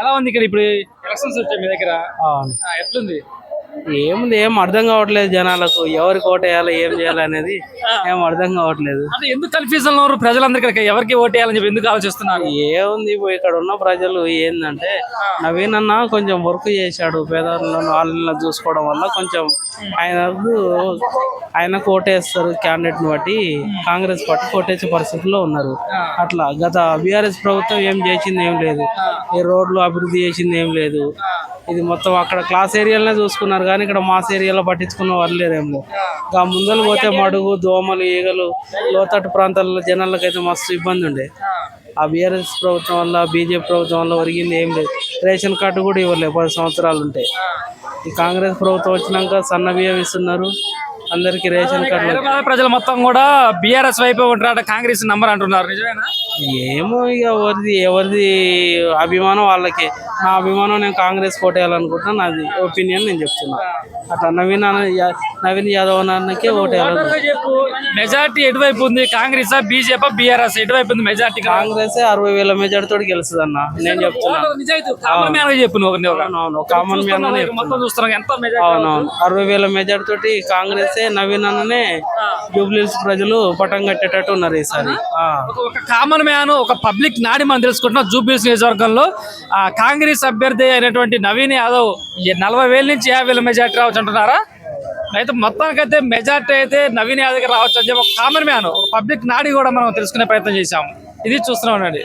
ఎలా ఉంది ఇక్కడ ఇప్పుడు ఎలక్షన్స్ వచ్చాయి మీ దగ్గర? ఎట్లుంది? ఏముంది ఏం అర్థం కావట్లేదు జనాలకు. ఎవరికి ఓటేయాలి ఏం చేయాలి అనేది ఏం అర్థం కావట్లేదు. అంటే ఎందుకు కన్ఫ్యూజన్లో ఉన్నారు ప్రజలందరూ ఇక్కడ ఎవరికి ఓటేయాలని చెప్పి ఎందుకు ఆలోచిస్తున్నారు? ఏముంది ఇప్పుడు ఇక్కడ ఉన్న ప్రజలు ఏంటంటే నవీన్ అన్న కొంచెం వర్క్ చేశాడు పేదలను వాళ్ళని చూసుకోవడం వల్ల కొంచెం ఆయనకు ఆయనకు ఓటేస్తారు క్యాండిడేట్ని బట్టి కాంగ్రెస్ పార్టీ ఓటేసే పరిస్థితిలో ఉన్నారు. అట్లా గత బీఆర్ఎస్ ప్రభుత్వం ఏం చేసింది ఏం లేదు. ఈ రోడ్లు అభివృద్ధి చేసింది ఏం లేదు. ఇది మొత్తం అక్కడ క్లాస్ ఏరియాలనే చూసుకున్నారు కానీ ఇక్కడ మాస్ ఏరియాలో పట్టించుకున్న వాళ్ళు లేదేమో ఇంకా ముందలు పోతే మడుగు దోమలు ఈగలు లోతట్టు ప్రాంతాల్లో జనాలకైతే మస్తు ఇబ్బంది ఉండే. ఆ బీఆర్ఎస్ ప్రభుత్వం వల్ల బీజేపీ ప్రభుత్వం వల్ల ఒరిగింది ఏం లేదు. రేషన్ కార్డు కూడా ఇవ్వలేదు పది సంవత్సరాలు ఉంటాయి ఈ కాంగ్రెస్ ప్రభుత్వం వచ్చినాక సన్న బియ్యం ఇస్తున్నారు. అందరికి రేషన్ కార్డు హైదరాబాద్ ప్రజలు మొత్తం కూడా బీఆర్ఎస్ వైపు ఉంటారట కాంగ్రెస్ నంబర్ అంటున్నారు. నిజమేనా? ఏమో ఇక ఎవరిది ఎవరిది అభిమానం వాళ్ళకి. నా అభిమానం నేను కాంగ్రెస్ కోటేయాలనుకుంటున్నా నాది ఒపీనియన్ నేను చెప్తున్నా. అట్లా నవీన్ అన్న నవీన్ యాదవ్ అన్నకే ఓటేయాలను చెప్పు. మెజార్టీ ఎటువైపు ఉంది? కాంగ్రెస్ బీజేపీ బీఆర్ఎస్ ఎటువైపు ఉంది మెజార్టీ కాంగ్రెస్ అరవై వేల మెజార్టీ తోటి గెలుస్తుంది అన్న నేను చెప్తున్నా కామన్ మ్యాన్గా చెప్పు నువ్వు అవునవును కామన్ మ్యాన్ చూస్తున్నావు, ఇక మొత్తం చూస్తున్నాం ఎంత మెజార్టీ అవునవును అరవై వేల మెజార్టీ తోటి కాంగ్రెస్ నవీన్ అన్ననే జూబ్లీస్ ప్రజలు పటం కట్టేటట్టు ఉన్నారు ఈసారి. ఒక- కామన్ మ్యాన్ ఒక పబ్లిక్ నాడి మనం తెలుసుకుంటున్నాం జూబ్లీస్ నియోజకవర్గంలో. కాంగ్రెస్ అభ్యర్థి అయినటువంటి నవీన్ యాదవ్ నలభై వేల నుంచి యాభై వేల మెజార్టీ రావచ్చు అంటున్నారా? అయితే మొత్తానికైతే మెజార్టీ అయితే నవీన్ యాదవ్ రావచ్చు అని చెప్పి ఒక కామన్ మ్యాన్ ఒక పబ్లిక్ నాడి కూడా మనం తెలుసుకునే ప్రయత్నం చేశాము. ఇది చూస్తున్నాం అండి.